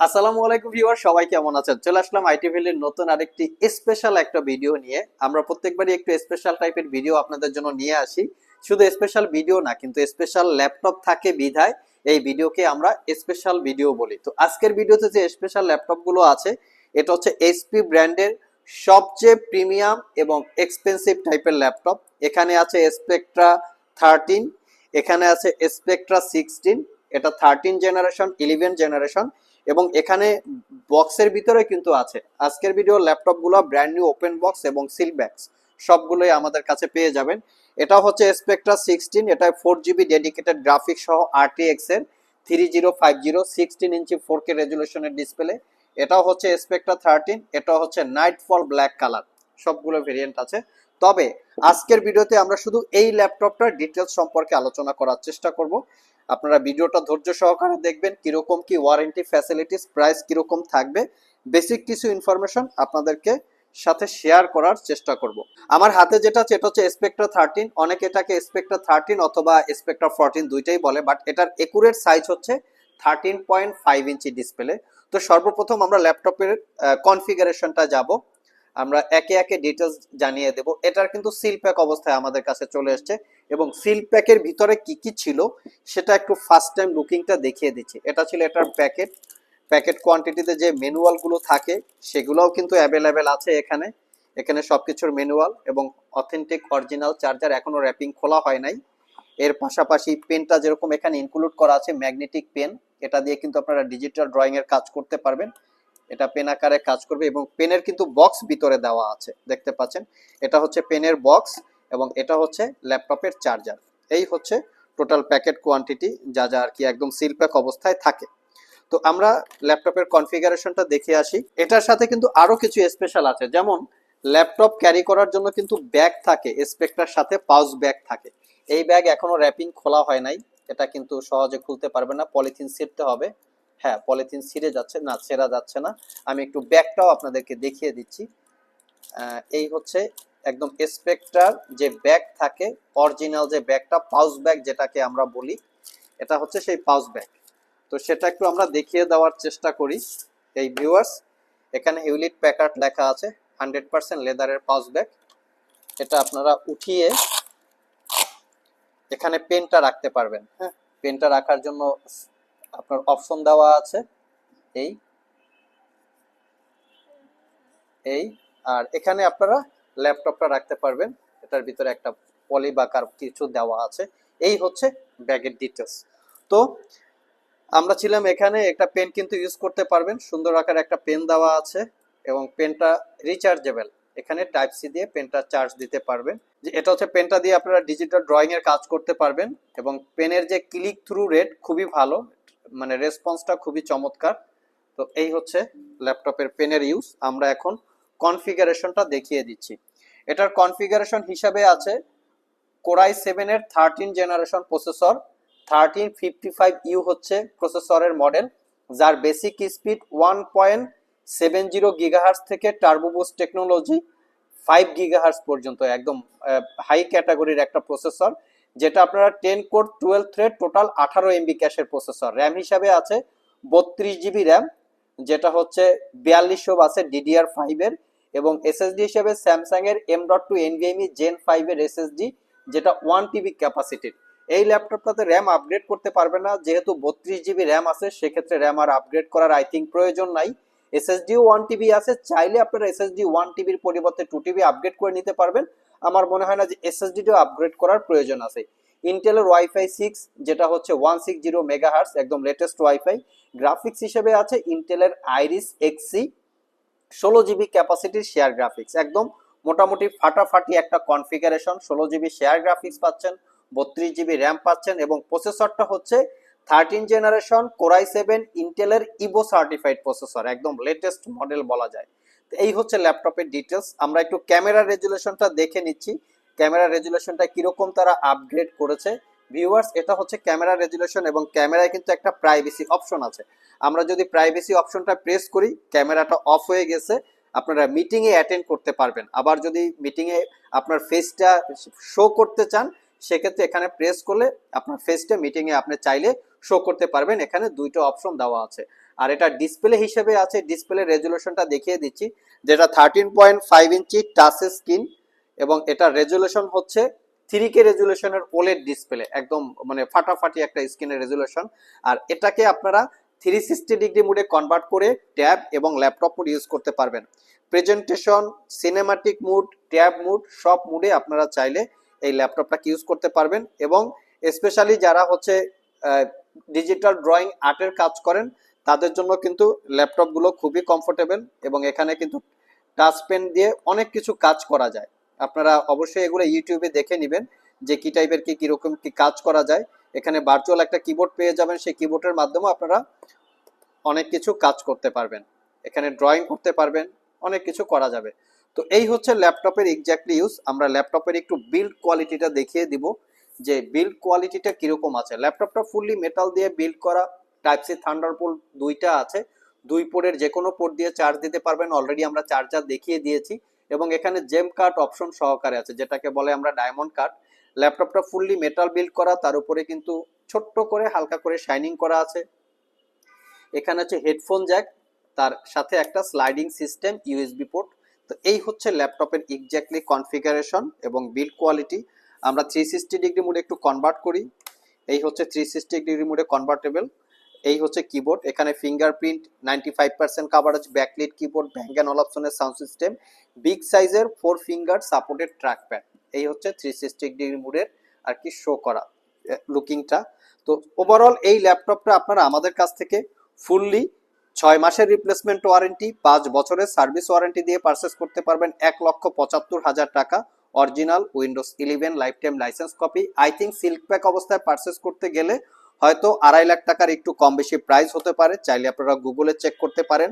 আসসালামু আলাইকুম ভিউয়ার সবাই কেমন আছেন? চলে আসলাম আইটি ভ্যালির নতুন আরেকটি স্পেশাল একটা ভিডিও নিয়ে। আমরা প্রত্যেকবারই একটু স্পেশাল টাইপের ভিডিও আপনাদের জন্য নিয়ে আসি। শুধু স্পেশাল ভিডিও না, কিন্তু স্পেশাল ল্যাপটপ থাকে বিধায় এই ভিডিওকে আমরা স্পেশাল ভিডিও বলি। তো আজকের ভিডিওতে যে স্পেশাল ল্যাপটপগুলো আছে, এটা হচ্ছে এইচপি ব্র্যান্ডের সবচেয়ে প্রিমিয়াম এবং এক্সপেন্সিভ টাইপের ল্যাপটপ এখানে আছে স্পেকট্রা থার্টিন এখানে আছে স্পেকট্রা সিক্সটিন এটা থার্টিন জেনারেশন ইলেভেন জেনারেশন এবং এখানে বক্সের ভিতরে কিন্তু আছে। আজকের ভিডিও ল্যাপটপগুলো ব্র্যান্ড নিউ ওপেন বক্স এবং সিল ব্যাগস সবগুলোই আমাদের কাছে পেয়ে যাবেন। এটা হচ্ছে স্পেকট্রা সিক্সটিন এটা ফোর জিবি ডেডিকেটেড গ্রাফিক্স সহ আরটিএক্স এর three zero five zero sixteen inch four K রেজুলেশনের display এটাও হচ্ছে স্পেকট্রা থার্টিন এটা হচ্ছে নাইট ফল ব্ল্যাক কালার সবগুলো ভেরিয়েন্ট আছে। তবে আজকের ভিডিওতে আমরা শুধু এই ল্যাপটপটার ডিটেলস সম্পর্কে আলোচনা করার চেষ্টা করব। আপনারা ভিডিওটা ধৈর্য সহকারে দেখবেন কীরকম কি ওয়ারেন্টি ফ্যাসিলিটিস প্রাইস কীরকম থাকবে। বেসিক কিছু ইনফরমেশন আপনাদেরকে সাথে শেয়ার করার চেষ্টা করব। আমার হাতে যেটা সেটা হচ্ছে স্পেকট্রা থার্টিন অনেকে এটাকে স্পেকট্রা থার্টিন অথবা স্পেকট্রা ফোরটিন দুইটাই বলে বাট এটার একুরেট সাইজ হচ্ছে thirteen point five inch display তো সর্বপ্রথম আমরা ল্যাপটপের কনফিগারেশনটা যাব। আমরা একে একে ডিটেলস জানিয়ে দেব। এটার কিন্তু সিল প্যাক অবস্থায় আমাদের কাছে চলে এসেছে এবং সিল প্যাকের ভিতরে কি কি ছিল সেটা একটু ফার্স্ট টাইম লুকিংটা দেখিয়ে দিচ্ছি। এটা ছিল এটার প্যাকেট প্যাকেট কোয়ান্টিটিতে যে ম্যানুয়ালগুলো থাকে, সেগুলোও কিন্তু অ্যাভেলেবেল আছে এখানে। এখানে সবকিছুর ম্যানুয়াল এবং অথেন্টিক অরিজিনাল চার্জার এখনও র্যাপিং খোলা হয় নাই। এর পাশাপাশি পেনটা যেরকম এখানে ইনক্লুড করা আছে ম্যাগনেটিক পেন এটা দিয়ে কিন্তু আপনারা ডিজিটাল ড্রয়িংয়ের কাজ করতে পারবেন। এটা পেন আকারে কাজ করবে এবং পেনের কিন্তু বক্স ভিতরে দেওয়া আছে, দেখতে পাচ্ছেন? এটা হচ্ছে পেনের বক্স এবং এটা হচ্ছে ল্যাপটপের চার্জার এই হচ্ছে টোটাল প্যাকেট কোয়ান্টিটি যা যা আর কি একদম সিল প্যাক অবস্থায় থাকে। তো আমরা ল্যাপটপের কনফিগারেশনটা দেখে আসি। এটার সাথে কিন্তু আরও কিছু স্পেশাল আছে। যেমন, ল্যাপটপ ক্যারি করার জন্য কিন্তু ব্যাগ থাকে স্পেকটার সাথে পাউচ ব্যাগ থাকে। এই ব্যাগ এখনও র্যাপিং খোলা হয় নাই, এটা কিন্তু সহজে খুলতে পারবে না পলিথিন ছিঁড়তে হবে। হ্যাঁ পলিথিন ছিঁড়ে যাচ্ছে, না ছেঁড়া যাচ্ছে না। আমি একটু ব্যাগটাও আপনাদেরকে দেখিয়ে দিচ্ছি। এই হচ্ছে একদম স্পেকটার যে ব্যাগ থাকে অরিজিনাল যে ব্যাগটা পাউচ ব্যাগ যেটাকে আমরা বলি, এটা হচ্ছে সেই পাউচ ব্যাগ তো সেটা একটু আমরা দেখিয়ে দেওয়ার চেষ্টা করি, এই ভিউয়ার্স এখানে হিউলিট প্যাকার্ড লেখা আছে হান্ড্রেড পার্সেন্ট লেদারের পাউচ ব্যাগ এটা আপনারা উঠিয়ে এখানে পেনটা রাখতে পারবেন হ্যাঁ? পেনটা রাখার জন্য আপনার অপশন দেওয়া আছে, এই এই, আর এখানে আপনারা ল্যাপটপটা রাখতে পারবেন, এটার ভিতরে একটা পলি বা কার কিছু দেওয়া আছে, এই হচ্ছে ব্যাগের ডিটেলস তো আমরা ছিলাম এখানে, একটা পেন কিন্তু ইউজ করতে পারবেন, সুন্দর আকার একটা পেন দেওয়া আছে, এবং পেনটা রিচার্জেবল এখানে টাইপ সি দিয়ে পেনটা চার্জ দিতে পারবেন। যে এটা হচ্ছে পেনটা দিয়ে আপনারা ডিজিটাল ড্রয়িং এর কাজ করতে পারবেন, এবং পেনের যে ক্লিক থ্রু রেট খুবই ভালো মানে রেসপন্সটা খুবই চমৎকার। তো এই হচ্ছে ল্যাপটপের পেনের ইউজ আমরা এখন কনফিগারেশনটা দেখিয়ে দিচ্ছি। এটার কনফিগারেশন হিসাবে আছে কোরাই সেভেনের thirteen generation processor thirteen fifty five U হচ্ছে প্রসেসরের মডেল যার basic speed one point seven zero gigahertz থেকে টার্বোবোস টেকনোলজি ফাইভ গিগাহার্স পর্যন্ত, একদম হাই ক্যাটাগরির একটা প্রসেসর যেটা আপনারা ten core twelve thread total আঠারো এমবি ক্যাশের প্রসেসর র্যাম হিসাবে আছে বত্রিশ জিবি র্যাম যেটা হচ্ছে বিয়াল্লিশশো আছে ডিডিআর ফাইভের এবং এসএসডি হিসেবে স্যামসাং এর M dot two NVMe gen ফাইভের এসএসডি যেটা ওয়ান টিবি ক্যাপাসিটির এই ল্যাপটপটাতে র্যাম আপগ্রেড করতে পারবে না, যেহেতু বত্রিশ জিবি র্যাম আছে, সেক্ষেত্রে র্যাম আর আপগ্রেড করার আই থিঙ্ক প্রয়োজন নাই। এসএসডিও ওয়ান টিবি আছে, চাইলে আপনারা এসএসডি ওয়ান টিবির পরিবর্তে টু টিবি আপগ্রেড করে নিতে পারবেন। আমার মনে হয় না যে এসএসডিটিও আপগ্রেড করার প্রয়োজন আছে। ইন্টেলের ওয়াইফাই সিক্স যেটা হচ্ছে ওয়ান সিক্স জিরো মেগাহার্স একদম লেটেস্ট ওয়াইফাই গ্রাফিক্স হিসেবে আছে ইন্টেলের আইরিস এক্সি ষোলো জিবি ক্যাপাসিটির শেয়ার গ্রাফিক্স একদম মোটামুটি ফাটাফাটি একটা কনফিগারেশন ষোলো জিবি শেয়ার গ্রাফিক্স পাচ্ছেন, বত্রিশ জিবি র্যাম পাচ্ছেন এবং প্রসেসরটা হচ্ছে thirteen generation core i seven ইন্টেলের ইভো সার্টিফাইড প্রসেসর একদম লেটেস্ট মডেল বলা যায়। এই হচ্ছে ল্যাপটপের ডিটেলস আমরা একটু ক্যামেরা রেজুলেশনটা দেখে নিচ্ছি। ক্যামেরা রেজুলেশনটা কীরকম তারা আপগ্রেড করেছে। ভিউয়ার্স এটা হচ্ছে ক্যামেরা রেজুলেশন এবং ক্যামেরায় কিন্তু একটা প্রাইভেসি অপশন আছে। আমরা যদি প্রাইভেসি অপশনটা প্রেস করি ক্যামেরাটা অফ হয়ে গেছে, আপনারা মিটিং এ অ্যাটেন্ড করতে পারবেন। আবার যদি মিটিং এ আপনার ফেসটা শো করতে চান, সেক্ষেত্রে এখানে প্রেস করলে আপনার ফেসটা মিটিং এ আপনি চাইলে শো করতে পারবেন। এখানে দুইটা অপশন দেওয়া আছে। আর এটা ডিসপ্লে হিসেবে আছে ডিসপ্লে রেজুলেশনটা দেখিয়ে দিচ্ছি, যেটা thirteen point five inch touch screen এবং এটা রেজুলেশন হচ্ছে থ্রি কে রেজুলেশনের ওলেড ডিসপ্লে একদম মানে ফাটাফাটি একটা স্ক্রিনের রেজুলেশন আর এটাকে আপনারা থ্রি সিক্সটি ডিগ্রি মুডে কনভার্ট করে ট্যাব এবং ল্যাপটপ মুড ইউজ করতে পারবেন। Presentation cinematic mode tab mode সব মুডে আপনারা চাইলে এই ল্যাপটপটাকে ইউজ করতে পারবেন এবং স্পেশালি যারা হচ্ছে ডিজিটাল ড্রয়িং আর্টের কাজ করেন তাদের জন্য কিন্তু ল্যাপটপগুলো খুবই কমফোর্টেবল এবং এখানে কিন্তু টাচ পেন দিয়ে অনেক কিছু কাজ করা যায়। আপনারা অবশ্যই এগুলো ইউটিউবে দেখে নেবেন যে কি টাইপের কি কীরকম কি কাজ করা যায়। এখানে ভার্চুয়াল একটা কিবোর্ড পেয়ে যাবেন, সেই কিবোর্ডের মাধ্যমে আপনারা অনেক কিছু কাজ করতে পারবেন। এখানে ড্রয়িং করতে পারবেন, অনেক কিছু করা যাবে। তো এই হচ্ছে ল্যাপটপের এক্স্যাক্টলি ইউজ আমরা ল্যাপটপের একটু বিল্ড কোয়ালিটিটা দেখিয়ে দিব যে বিল্ড কোয়ালিটিটা কীরকম আছে। ল্যাপটপটা ফুললি মেটাল দিয়ে বিল্ড করা টাইপ সি থান্ডারবোল্ট দুইটা আছে। দুই পোর্টের যে কোনো পোর্ট দিয়ে চার্জ দিতে পারবেন। অলরেডি আমরা চার্জার দেখিয়ে দিয়েছি এবং এখানে জেম কাট অপশন সহকারে আছে, যেটাকে বলে আমরা ডায়মন্ড কাট ল্যাপটপটা ফুললি মেটাল বিল্ড করা, তার উপরে কিন্তু ছোট্ট করে হালকা করে শাইনিং করা আছে। এখানে হচ্ছে হেডফোন জ্যাক তার সাথে একটা স্লাইডিং সিস্টেম ইউএসবি পোর্ট তো এই হচ্ছে ল্যাপটপের এক্স্যাক্টলি কনফিগারেশন এবং বিল্ড কোয়ালিটি আমরা থ্রি সিক্সটি ডিগ্রি মোডে একটু কনভার্ট করি। এই হচ্ছে থ্রি সিক্সটি ডিগ্রি মোডে কনভার্টেবল এই হচ্ছে কিবোর্ড এখানে fingerprint ninety five percent coverage backlit keyboard Bang and অপশনের সাউন্ড সিস্টেম বিগ সাইজের four finger supported trackpad এই হচ্ছে থ্রি সিক্সটি ডিগ্রি মোডের আর কি শো করা লুকিংটা তো ওভারঅল এই ল্যাপটপটা আপনারা আমাদের কাছ থেকে ফুললি ছয় মাসের রিপ্লেসমেন্ট ওয়ারেন্টি পাঁচ বছরের সার্ভিস ওয়ারেন্টি দিয়ে পারচেস করতে পারবেন এক লক্ষ পঁচাত্তর হাজার টাকা original Windows eleven lifetime license copy I think seal pack অবস্থায় পারচেস করতে গেলে হয়তো আড়াই লাখ টাকার একটু কম বেশি প্রাইস হতে পারে, চাইলে আপনারা গুগলে চেক করতে পারেন।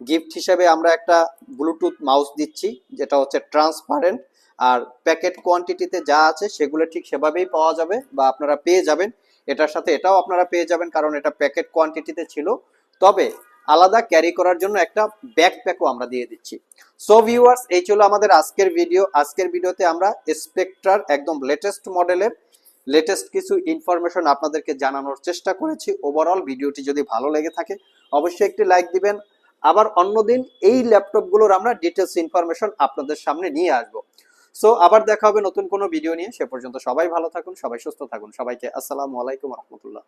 গিফট হিসেবে আমরা একটা ব্লুটুথ মাউস দিচ্ছি, যেটা হচ্ছে ট্রান্সপারেন্ট আর প্যাকেট কোয়ান্টিটিতে যা আছে সেগুলো ঠিক সেভাবেই পাওয়া যাবে বা আপনারা পেয়ে যাবেন। এটার সাথে এটাও আপনারা পেয়ে যাবেন, কারণ এটা প্যাকেট কোয়ান্টিটিতে ছিল। তবে আলাদা ক্যারি করার জন্য একটা ব্যাকপ্যাকও আমরা দিয়ে দিচ্ছি। সো ভিউয়ার্স এই ছিল আমাদের আজকের ভিডিও আজকের ভিডিওতে আমরা স্পেকট্রার একদম লেটেস্ট মডেলের লেটেস্ট কিছু ইনফরমেশন আপনাদেরকে জানানোর চেষ্টা করেছি। ওভারঅল ভিডিওটি যদি ভালো লেগে থাকে, অবশ্যই একটি লাইক দিবেন। আবার অন্যদিন এই ল্যাপটপগুলোর আমরা ডিটেলস ইনফরমেশন আপনাদের সামনে নিয়ে আসব। সো আবার দেখা হবে নতুন কোনো ভিডিও নিয়ে। সে পর্যন্ত সবাই ভালো থাকুন, সবাই সুস্থ থাকুন। সবাইকে আসসালামু আলাইকুম রহমতুল্লাহ।